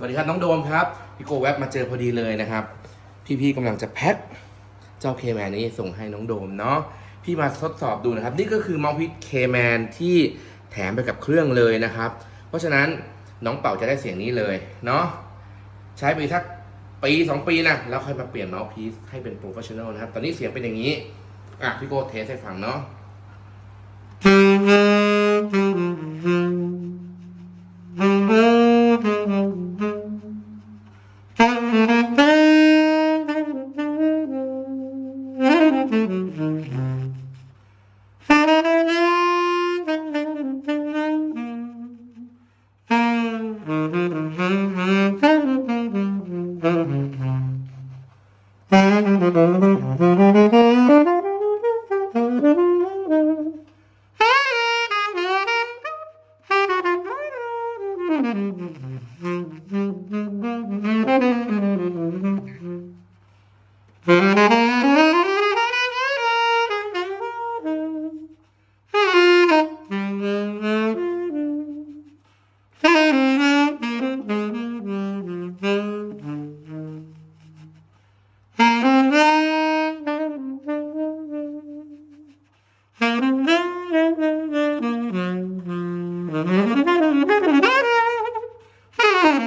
สวัสดีครับน้องโดมครับ พี่โกแวบมาเจอพอดีเลยนะครับ พี่ๆกำลังจะแพ็คเจ้าเคแมนนี้ส่งให้น้องโดมเนาะพี่มาทดสอบดูนะครับ นี่ก็คือเมาส์พิษเคแมนที่แถมไปกับเครื่องเลยนะครับ เพราะฉะนั้นน้องเป่าจะได้เสียงนี้เลยเนาะใช้ไปสักปีสองปีนะแล้วค่อยมาเปลี่ยนเมาส์พีซให้เป็นโปรเฟชชั่นอลนะครับ ตอนนี้เสียงเป็นอย่างนี้ อะพี่โกเทสให้ฟังเนาะ Mm-hmm.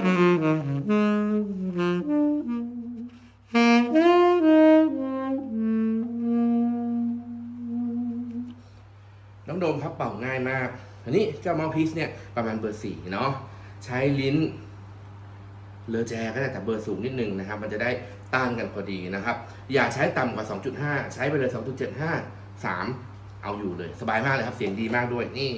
น้องโดมครับเป่าง่ายมาก อันนี้เจ้าเมาส์พีซเนี่ยประมาณเบอร์สี่เนาะใช้ลิ้นเลอแจก็ได้แต่เบอร์สูงนิดนึงนะครับ มันจะได้ต้านกันพอดีนะครับ อย่าใช้ต่ำกว่า 2.5 ใช้ไปเลย 2.75 3 เอาอยู่เลย สบายมากเลยครับ เสียงดีมากด้วยนี่